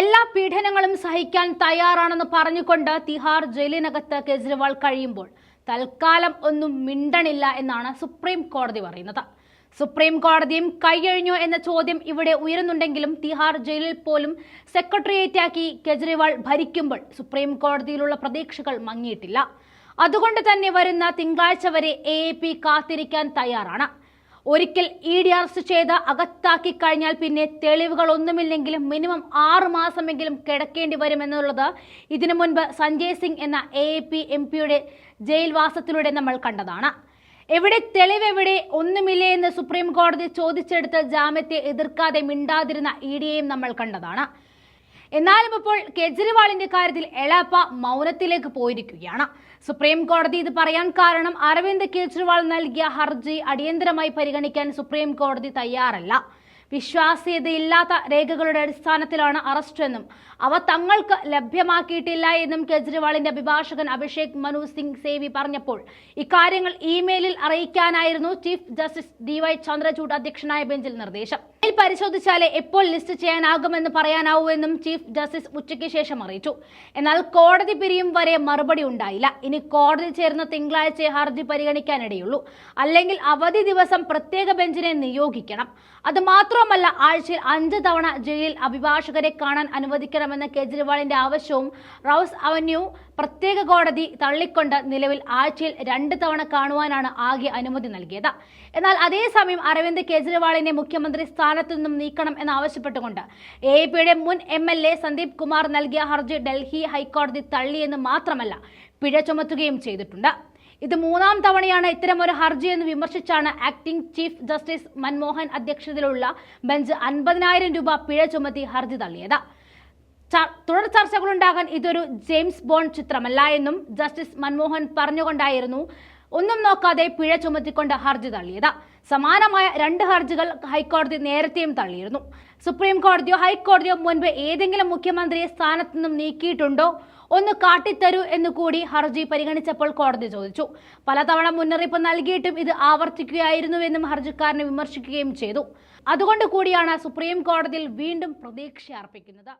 എല്ലാ പീഡനങ്ങളും സഹിക്കാൻ തയ്യാറാണെന്ന് പറഞ്ഞുകൊണ്ട് തിഹാർ ജയിലിനകത്ത് കേജ്രിവാൾ കഴിയുമ്പോൾ തൽക്കാലം ഒന്നും മിണ്ടണില്ല എന്നാണ് സുപ്രീം കോടതി പറയുന്നത്. സുപ്രീം കോടതിയും കൈയഴിഞ്ഞോ എന്ന ചോദ്യം ഇവിടെ ഉയരുന്നുണ്ടെങ്കിലും തിഹാർ ജയിലിൽ പോലും സെക്രട്ടേറിയറ്റാക്കി കേജ്രിവാൾ ഭരിക്കുമ്പോൾ സുപ്രീം കോടതിയിലുള്ള പ്രതീക്ഷകൾ മങ്ങിയിട്ടില്ല. അതുകൊണ്ട് തന്നെ വരുന്ന തിങ്കളാഴ്ച വരെ എ കാത്തിരിക്കാൻ തയ്യാറാണ്. ഒരിക്കൽ ഇ ഡി അറസ്റ്റ് ചെയ്ത് അകത്താക്കി കഴിഞ്ഞാൽ പിന്നെ തെളിവുകൾ ഒന്നുമില്ലെങ്കിലും മിനിമം ആറ് മാസമെങ്കിലും കിടക്കേണ്ടി വരുമെന്നുള്ളത് ഇതിനു മുൻപ് സഞ്ജയ് സിംഗ് എന്ന എ പി എം പിയുടെ ജയിൽവാസത്തിലൂടെ നമ്മൾ കണ്ടതാണ്. എവിടെ തെളിവെവിടെ ഒന്നുമില്ലേ എന്ന് സുപ്രീം കോടതി ചോദിച്ചെടുത്ത് ജാമ്യത്തെ എതിർക്കാതെ മിണ്ടാതിരുന്ന ഇ ഡിയെയും നമ്മൾ കണ്ടതാണ്. എന്നാലും ഇപ്പോൾ കേജ്രിവാളിന്റെ കാര്യത്തിൽ എളാപ്പ മൗനത്തിലേക്ക് പോയിരിക്കുകയാണ്. സുപ്രീം കോടതി ഇത് പറയാൻ കാരണം അരവിന്ദ് കേജ്രിവാൾ നൽകിയ ഹർജി അടിയന്തരമായി പരിഗണിക്കാൻ സുപ്രീം കോടതി തയ്യാറല്ല. വിശ്വാസ്യതയില്ലാത്ത രേഖകളുടെ അടിസ്ഥാനത്തിലാണ് അറസ്റ്റ് എന്നും അവ തങ്ങൾക്ക് ലഭ്യമാക്കിയിട്ടില്ല എന്നും കേജ്രിവാളിന്റെ അഭിഭാഷകൻ അഭിഷേക് മനു സിംഗ് സേവി പറഞ്ഞപ്പോൾ ഇക്കാര്യങ്ങൾ ഇമെയിലിൽ അറിയിക്കാനായിരുന്നു chief justice D Y Chandrachud അധ്യക്ഷനായ ബെഞ്ചിൽ നിർദ്ദേശം. പരിശോധിച്ചാലേ എപ്പോൾ ലിസ്റ്റ് ചെയ്യാനാകുമെന്ന് പറയാനാവൂ എന്നും ചീഫ് ജസ്റ്റിസ് ഉച്ചയ്ക്ക് ശേഷം അറിയിച്ചു. എന്നാൽ കോടതി പിരിയും വരെ മറുപടി ഉണ്ടായില്ല. ഇനി കോടതി ചേർന്ന തിങ്കളാഴ്ച ഹർജി പരിഗണിക്കാനിടയുള്ളൂ. അല്ലെങ്കിൽ അവധി ദിവസം പ്രത്യേക ബെഞ്ചിനെ നിയോഗിക്കണം. അത് മാത്രമല്ല ആഴ്ചയിൽ അഞ്ച് തവണ ജയിലിൽ അഭിഭാഷകരെ കാണാൻ അനുവദിക്കണമെന്ന കേജ്രിവാളിന്റെ ആവശ്യവും റൌസ് അവന്യൂ പ്രത്യേക കോടതി തള്ളിക്കൊണ്ട് നിലവിൽ ആഴ്ചയിൽ രണ്ട് തവണ കാണുവാനാണ് ആകെ അനുമതി നൽകിയത്. എന്നാൽ അതേസമയം അരവിന്ദ് കേജ്രിവാളിനെ മുഖ്യമന്ത്രി സ്ഥാനത്തു നിന്നും നീക്കണം എന്നാവശ്യപ്പെട്ടുകൊണ്ട് എ പിയുടെ മുൻ M L A Sandeep Kumar നൽകിയ ഹർജി ഡൽഹി ഹൈക്കോടതി തള്ളിയെന്ന് മാത്രമല്ല പിഴ ചുമത്തുകയും ചെയ്തിട്ടുണ്ട്. ഇത് മൂന്നാം തവണയാണ് ഇത്തരമൊരു എന്ന് വിമർശിച്ചാണ് ആക്ടിംഗ് ചീഫ് ജസ്റ്റിസ് മൻമോഹൻ അധ്യക്ഷതയിലുള്ള ബെഞ്ച് അൻപതിനായിരം രൂപ പിഴ ചുമത്തി ഹർജി തള്ളിയത്. തുടർ ചർച്ചകളുണ്ടാകാൻ ഇതൊരു ജെയിംസ് ബോണ്ട് ചിത്രമല്ല എന്നും ജസ്റ്റിസ് മൻമോഹൻ പറഞ്ഞുകൊണ്ടായിരുന്നു ഒന്നും നോക്കാതെ പിഴ ചുമത്തിക്കൊണ്ട് ഹർജി തള്ളിയത്. സമാനമായ രണ്ട് ഹർജികൾ ഹൈക്കോടതി നേരത്തെയും തള്ളിയിരുന്നു. സുപ്രീം കോടതിയോ ഹൈക്കോടതിയോ മുൻപ് ഏതെങ്കിലും മുഖ്യമന്ത്രിയെ സ്ഥാനത്തു നിന്നും നീക്കിയിട്ടുണ്ടോ? ഒന്ന് കാട്ടിത്തരൂ എന്ന് കൂടി ഹർജി പരിഗണിച്ചപ്പോൾ കോടതി ചോദിച്ചു. പലതവണ മുന്നറിയിപ്പ് നൽകിയിട്ടും ഇത് ആവർത്തിക്കുകയായിരുന്നുവെന്നും ഹർജിക്കാരനെ വിമർശിക്കുകയും ചെയ്തു. അതുകൊണ്ട് കൂടിയാണ് സുപ്രീം കോടതിയിൽ വീണ്ടും പ്രതീക്ഷ അർപ്പിക്കുന്നത്